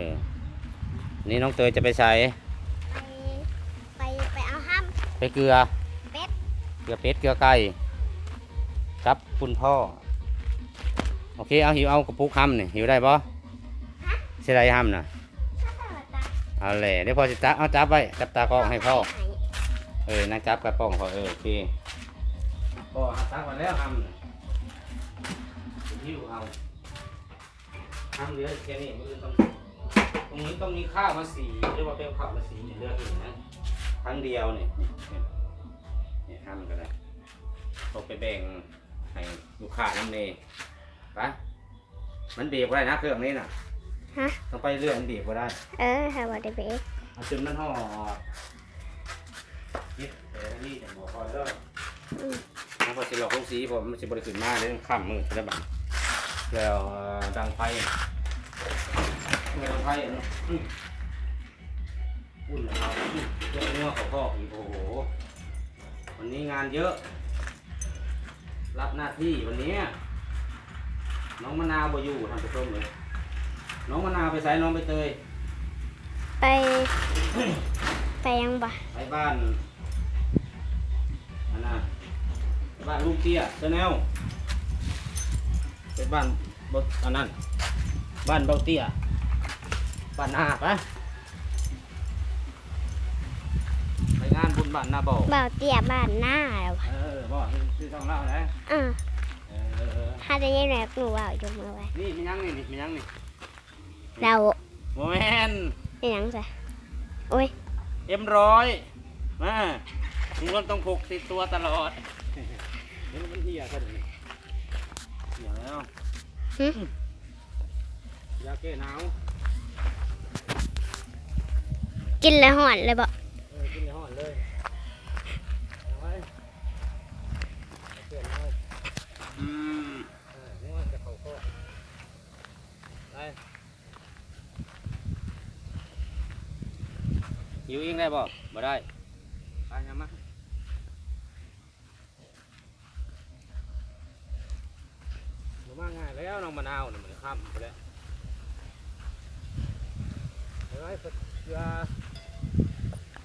อ นี่น้องเตยจะไปใช้ไปไปไปเอาห้ไปเกลือำเป็ดเกลือเป็ดเกลือไก่ครับคุณพ่อ โอเค เอาหิวเอากระปุกห้ำนี่หิวได้ปะใช่ไรห้ำนะถ้าเกิดตาเอาแหละเดี๋ยวพอจะจับเอาจับไว้จับตากล้องให้พ่อ เออนั่งจับกระป๋องเขาเออโอเคพ่อเอาตักมาแล้วห้ำน่ะหิวเอาห้ำเหลือแค่นี้มือต้อง ตรงนี้ต้องมีข้าวมาสีหรือว่าเป็นข้าวมาสีเนี่ยเลือกอีกนะครั้งเดียวเนี่ยเนี่ยเนี่ยห้ำก็ได้ตกไปแบ่งให้ลูกค้าน้ำเนปะมันเบีบไว้นะเครื่องนี้น่ะฮะต้องไปเรื่อยมันเบีบไว้ได้ เออฮาวาเดเบกเอาจนมันห่อยิบแต่นี่แต่หมอคอยเด้ออืมมันพอสิหลอกลูกสีผมมันสิบริสุทธิ์มากเลยข้ามมือได้บ้างแล้วเอ่อดังไฟ ดังไฟอะเนาะอืมอุ่นเอาอืมเยอะเนื้อเขาก็อีกโอ้โห วันนี้งานเยอะ รับหน้าที่วันนี้ น้องมะนาวบ่อยู่ทำไปต้มเลย น้องมะนาวไปใส่น้องไปเตย ไป ไปยังบ่ไปบ้านอันน่ะไปบ้านลูกเตี้ยเซนแนลไปบ้านบอันนั้น บ้านเบาเตี้ย บ้านนาปะไปงานบุญบ้านนาเบาเบาเตี้ยบ้านหน้าแล้วเออบ่ชื่อช่องเล่านะอ่าเออเออเออถ้าจะยังไงหนูว่าอยู่มือไว้นี่มียังนี่นี่มียังนี่เราโมเมนเป็นยังจ้ะโอ้ยเอ็มร้อยมาทุกคนต้องพกติดตัวตลอดเดี๋ยวมันเหี่ยซะเดี๋ยวนี้เหี่ยแล้วหึยาแก้หนาว กินแล้วห่อนเลยบ่เออกินในห้อนเลยเอาไว้เอาเปลี่ยนเอาอืมเออนี่มันจะเข้าคอไปหิวเองได้บ่บ่ได้ไปยังมาบ่มาง่ายแล้วน้องมะนาวน่ะมันค้ำไปแล้วเอาไว้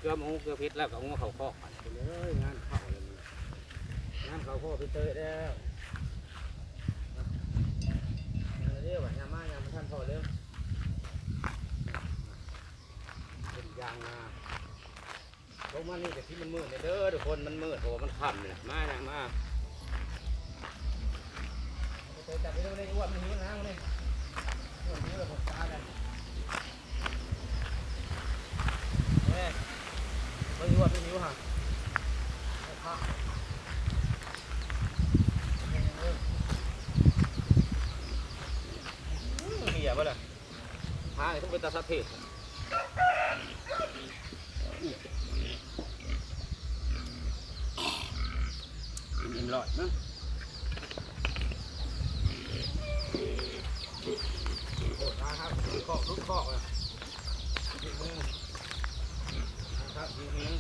เกลือเกลือหมูเกลือพริษแล้วก็เอาหัวเขาคอกมันไปเลยงานเข้าเลยงานเขาพ่อไปเตยแล้วงานเรียกว่ายามมายามมาท่านพอเร็วเป็นยางนาลงมานี่แต่ที่มันมืดเนี่ยเด้อทุกคนมันมืดโหมันค่ำเนี่ยมานะมาเอาไปเตยจับไปเร็วเลยอ้วนมันหิวน้ำเลยอ้วนหิวแล้วผมตากันเอ้ย ไม่รู้ว่าไม่รู้ฮะเหี้ยบ่ล่ะหา ต้องเป็นตาสัตว์เพศอิ่มๆหลอดนะโอ้ตาครับคอกลุกคอกเลยครับยิงยิง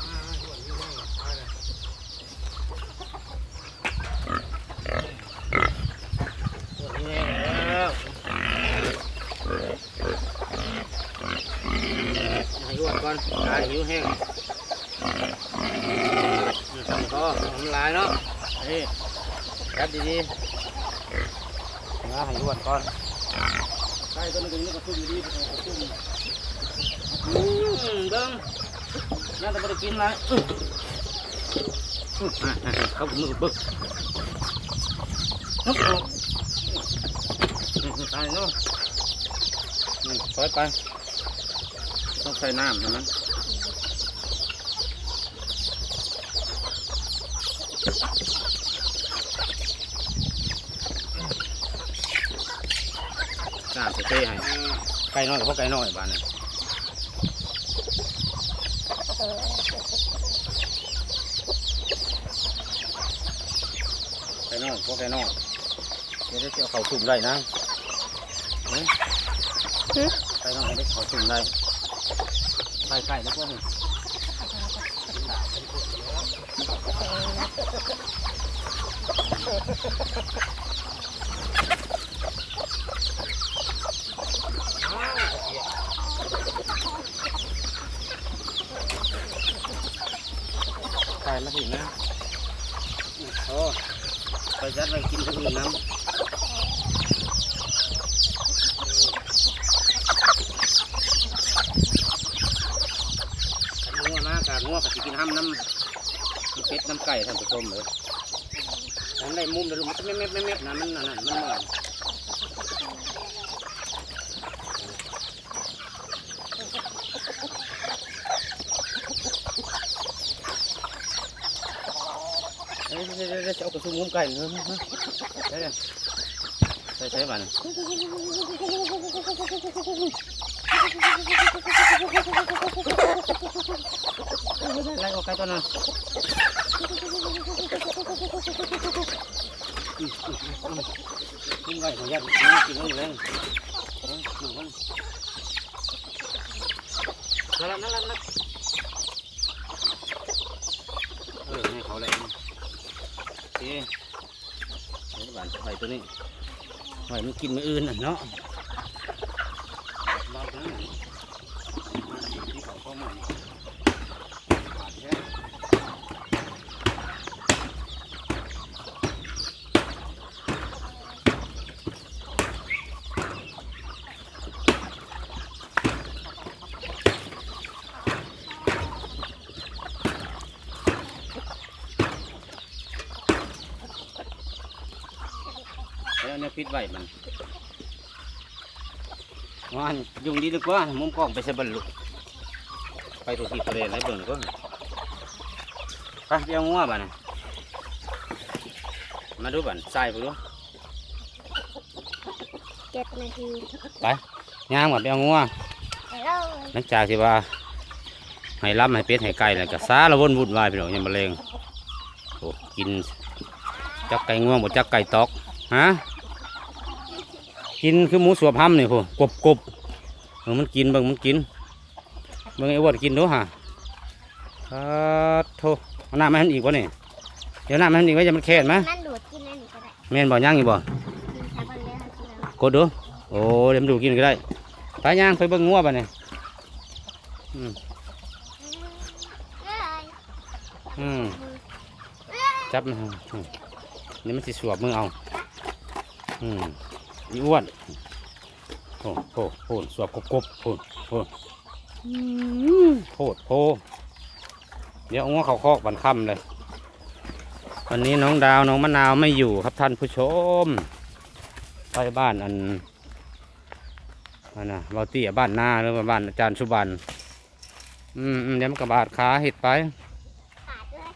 อ่าส่วนนี้แห้งตายเลยส่วนนี้แห้งแล้วให้รวดก่ อนตายหิวแห้งทำก็ทำลายเนาะนี่จับดีๆนะให้รวดก่อนใช่ตัวนึงตัวนี้ก็ซุ่มดีไปเอาซุ่มอืมเบิ้งย่างแต่ไม่ได้กินไล่เขามือเบิ้งฮึบเอาอื้อตายเนาะนี่ปล่อยไป ใส่น้ำใช่ไหมนน้ำจะเทให้ไก่น้อยกับพวกไก่น้อยบ้านนี้ไก่น้อยพวกไก่น้อยเดี๋ยวจะเอาเขาถุ่มได้นะเฮ้ยหึไก่น้อยได้เขาถุ่มได้ ไปไก่แล้วก็หนึ่งไปแล้วถึงนะโอ้ไปจัดไปกินที่อื่นน้ำ น้ำไก่ท่านผู้ชมเลยอันได้มุมเดี๋ยวลูกมันจะไม่เม็ดไม่เม็ดนะมันนั่นนั่นมันเหมือนเอ้ยเดี๋ยวเดี๋ยวเจะเอากระสุนมุมไก่เนอะเดี๋ยวใส่ใส่บ้านไล่ออกไก่ตัวนั้น กินไว้ขอยัดกินไว้เลยหนึ่นนั่นละนั่นละนั่นเออให้เขาเลยโอเคเดี๋ยวานไผ่ตัวนี้ไผ่มันกินมืออื่นน่ะเนาะรอบนั้นที่เขาเข้ามาขาดแค่ ปิดไว้มันวานยุงดีดีกว่ามุมกล้องไปใส่บรรลุไปตัวที่ประเด็นไรเบิ่งก็ไปเดี๋ยวงัวบ้านะมาดูบ้านใส่ไปดูเจ็ดนาทีย่างแบบเดี๋ยวงัวฮัลโหลหลังจากที่ว่าให้ล้ำให้เป็ดให้ไก่แล้วก็สารวนวุ่นวายไปหน่อยยังมะเร็งโอ้กินจักไก่ง่วงบ่จักไก่ตอกฮะ กินคือหมูสวบห้ำนี่พูกบกบเออมันกินเบิ่งมันกินเบิ่งไอ้อ้วนกินดูฮะครับโทเอาน้ำมาให้มันอีกวะนี่เดี๋ยวน้ำมาให้มันอีกไว้จะมันแค้นไหมนั่นดูดกินนั่นก็ได้แม่นบ่ย่างอยู่บ่กินชาบันเลยค่ะกินแล้วกดดูโอ้เดี๋ยวมันดูกินก็ได้ไปย่างไปเบิ่งงัวป่ะเนี่ยอืมเอ้ยอืมจับมันเอาอืมนี่มันสิสวบมือเอา อืม อีอ้วนโอ้โหโหสวบกบกบโหโหโหดโพเดี๋ยวเอางัวเขาคอกบันค่ำเลย วันนี้น้องดาวน้องมะนาวไม่อยู่ครับท่านผู้ชม ไปบ้านอันอันน่ะเบาเตี้ยบ้านหน้าหรือว่าบ้านอาจารย์สุบันอืมอืมเดี๋ยวมันกระบาดขาเห็ดไปขาดเลย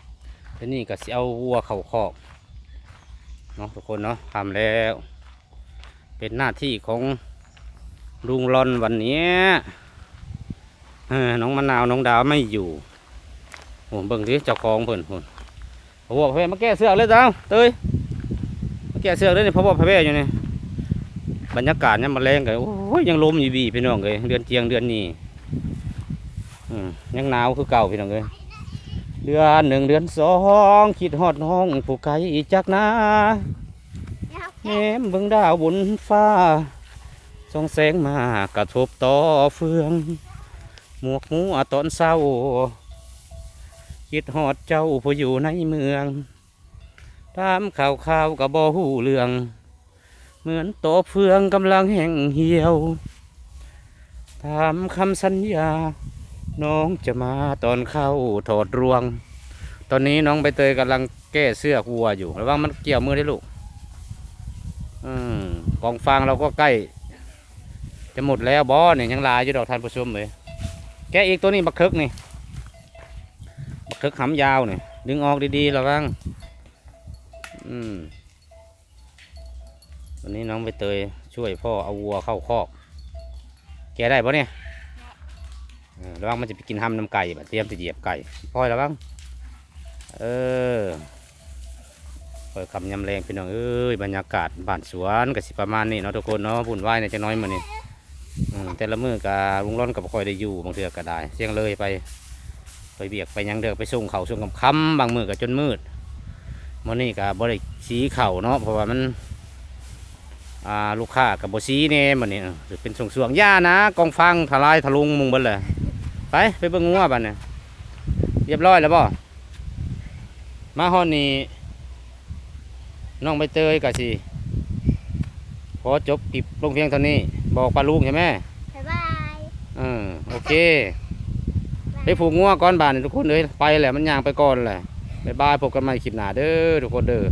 ทีนี่ก็สิเอาวัวเข่าคอกเนาะทุกคนเนาะทำแล้ว เป็นหน้าที่ของลุงรอนวันนี้น้องมะนาวน้องดาวไม่อยู่โอ้เบิ่งดิเจ้าของเพิ่นพุ่นโอ้โหพ่อแม่มาแก้เสือกเลยจ้าเตยมาแก้เสือกเลยนี่พ่อบอพ่อแม่อยู่นี่บรรยากาศเนี่ยมมาแรงกันโอ้ยยังลมอยู่บีพี่น้องเลยเดือนเจียงเดือนนี้ยังหนาวคือเก่าพี่น้องเลยเดือนหนึ่งเดือนสองคิดฮอดน้องผู้ไกลจากนานะ แหนมเบิ่งดาวบนฟ้าส่องแสงมากระทบต่อเฟือง หมวกหมูอตอนเศร้าคิดฮอดเจ้าผู้อยู่ในเมืองตามข่าวข่าวกับบ่หูเรื่อง เหมือนโตเฟืองกำลังแห้งเหี่ยวตามคำสัญญา น้องจะมาตอนเข้าถอดรวง ตอนนี้น้องใบเตยกำลังแก้เสื้อวัวอยู่ระวังมันเกี่ยวมือได้ลูก อกองฟางเราก็ใกล้ จะหมดแล้วบอเนี่ยยังลายอยู่ดอกทานผู้ชมเลยแกอีกตัวนี้บักเทิกนี่บักเทิกหำยาวเนี่ยดึงออกดีๆระวังอืมวันนี้น้องใบเตยช่วยพ่อเอาวัวเข้าคอก แกได้ปะเนี่ยระวังมันจะไปกินห้ำน้ำไก่แบบเตรียมจะเหยียบไก่พอยระวังเออ คอยคำยำแรงพี่น้องเอ้ยบรรยากาศบ้านสวนก็สิประมาณนี้เนาะทุกคนเนาะบุญไหวเนี่ยจะน้อยมือนี่แต่ละมือกับลุงร้อนกับคอยได้อยู่บางเทือก็ได้เสียงเลยไปไปเบียกไปยังเดือกไปส่งเขาส่งคำคำบางมือก็จนมืดมื่อนี้กับบริสีเข่าเนาะเพราะว่ามันลูกค้ากับบสีเนี่ยมันนี่เออเป็นส่งสวงหญ้านะกองฟังทลายทะลุงมุงเบดเลยไปไปเบิ่งงัวบัดเนี่ยเรียบร้อยแล้วบ่มาฮอนนี่ น้องใบเตยกะสิขอจบคลิปลงเพียงเท่านี้ บอกปลาลุงใช่ไหมบ๊ายบายเออโอเค ไปผูกงัวก่อนบานนี่ทุกคนเลยไปแหละมันย่างไปก่อนแหละบ๊ายบายพบกันใหม่คลิปหน้าเด้อทุกคนเด้อ